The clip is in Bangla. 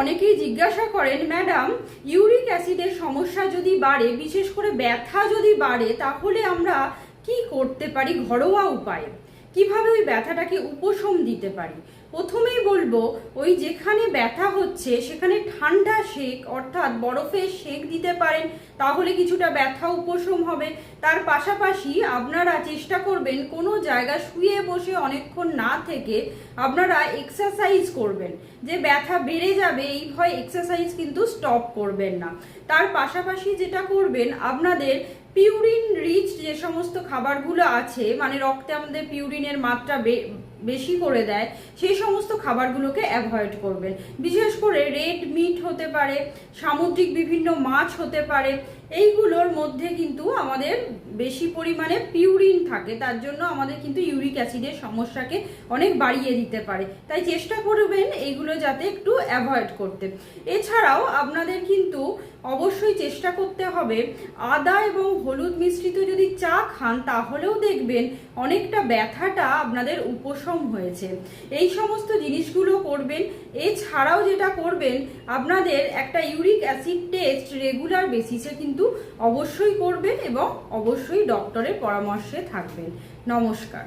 অনেকেই জিজ্ঞাসা করেন, ম্যাডাম, ইউরিক অ্যাসিডের সমস্যা যদি বাড়ে, বিশেষ করে ব্যথা যদি বাড়ে, তাহলে আমরা কি করতে পারি ঘরোয়া উপায়ে? কীভাবে ওই ব্যথাটাকে উপশম দিতে পারি? প্রথমেই বলব, ওই যেখানে ব্যথা হচ্ছে, সেখানে ঠান্ডা সেক অর্থাৎ বরফের সেক দিতে পারেন, তাহলে কিছুটা ব্যথা উপশম হবে। তার পাশাপাশি আপনারা চেষ্টা করবেন কোনো জায়গা শুয়ে বসে অনেকক্ষণ না থেকে আপনারা এক্সারসাইজ করবেন। যে ব্যথা বেড়ে যাবে, এই ভয় এক্সারসাইজ কিন্তু স্টপ করবেন না। তার পাশাপাশি যেটা করবেন, আপনাদের পিউরিন রিচ যে সমস্ত খাবারগুলো আছে মানে রক্তে আমাদের পিউরিনের মাত্রা বেশি করে দেয়, সেই সমস্ত খাবারগুলোকে অ্যাভয়েড করবেন। বিশেষ করে রেড মিট হতে পারে, সামুদ্রিক বিভিন্ন মাছ হতে পারে, এইগুলোর মধ্যে কিন্তু আমাদের বেশি পরিমাণে পিউরিন থাকে, তার জন্য আমাদের কিন্তু ইউরিক অ্যাসিডের সমস্যাকে অনেক বাড়িয়ে দিতে পারে। তাই চেষ্টা করবেন এইগুলো যাতে একটু অ্যাভয়েড করতে। এছাড়াও আপনাদের কিন্তু অবশ্যই চেষ্টা করতে হবে আদা এবং হলুদ মিশ্রিত যদি চা খান, তাহলেও দেখবেন অনেকটা ব্যথাটা আপনাদের উপশম হয়েছে। এই সমস্ত জিনিসগুলো করবেন, এছাড়াও যেটা করবেন, আপনাদের একটা ইউরিক অ্যাসিড টেস্ট রেগুলার বেসিসে কিন্তু অবশ্যই করবেন এবং অবশ্যই ডক্টরের পরামর্শে থাকবেন। নমস্কার।